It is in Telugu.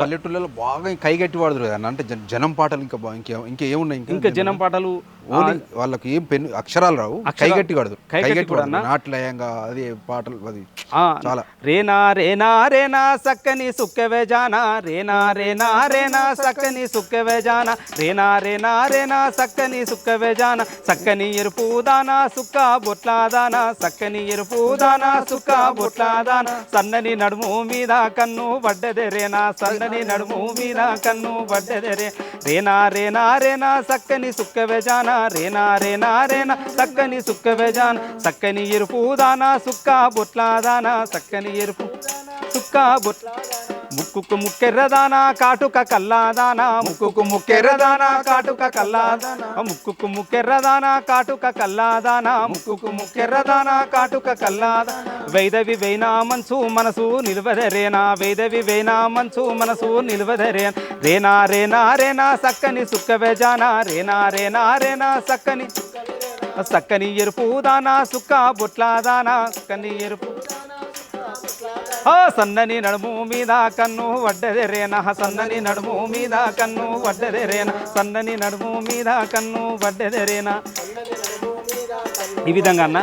పల్లెటూళ్ళలో బాగా కైగట్టి వాడుతారు కదా. అంటే జన- పాటలు ఇంకా ఇంకే ఇంకా ఇంకా జనం పాటలు ఓన్లీ వాళ్ళకి ఏం పెన్ అక్షరాలు రావు. కైగట్టి వాడతారు కైగట్టి కూడా నాట్లయంగా అది పాటలు అది చాలా. రేనా రేనా రేనా సక్కని సుక్కవే జానా. రేనా రేనా రేనా సక్కని సుక్కవే జానా. రేనా రేనా రేనా సక్కని సుక్కవే జానా. సక్కని ఎరుపు దానా సుక్క బొట్లా దానా. సక్కని ఎరుపు దానా సుక్క బొట్లా దానా. సన్నని నడుము మీద కన్ను పడ్డదే రేనా. సన్నని నడుము మీద కన్ను పడ్డదే రేనా రేనా రేనా సక్కని సుక్కవే జానా. రేనా రేనా రేనా సక్కని సుక్క వెజాన్ సక్కని ఎరుపు దానా సుక్క బొట్లా దానా సక్కని ఎరుపు సుక్క బొట్ల ముక్కుకు ముక్కెర్రదానా కాటుక కల్లాదానా. ముక్కుకు ముక్కెర్రదానా కాటుక కల్లాదానా. ముక్కుకు ముక్కెర్రదానా కాటుక కల్లాదానా. ముక్కుకు ముక్కెర్రదానా కాటుక కల్లాదా వైదవి వేనా మనసు మనసు నిలవదరేనా. వైదవి వేనా మనసు మనసు నిలవదరేనా. రేనా రేనా రేనా సక్కని సుక్కవే రేనా రేనా రేనా సక్కని సక్కని ఎరుపు దానా సుక్క బొట్లాదానా. సక్కని ఎరుపు ఆ సన్నని నడుము మీద కన్ను వడ్డదే రేనా సన్నని నడుము మీద కన్ను వడ్డదే రేనా సన్నని నడుము మీద కన్ను వడ్డదే రేనా ఈ విధంగా అన్న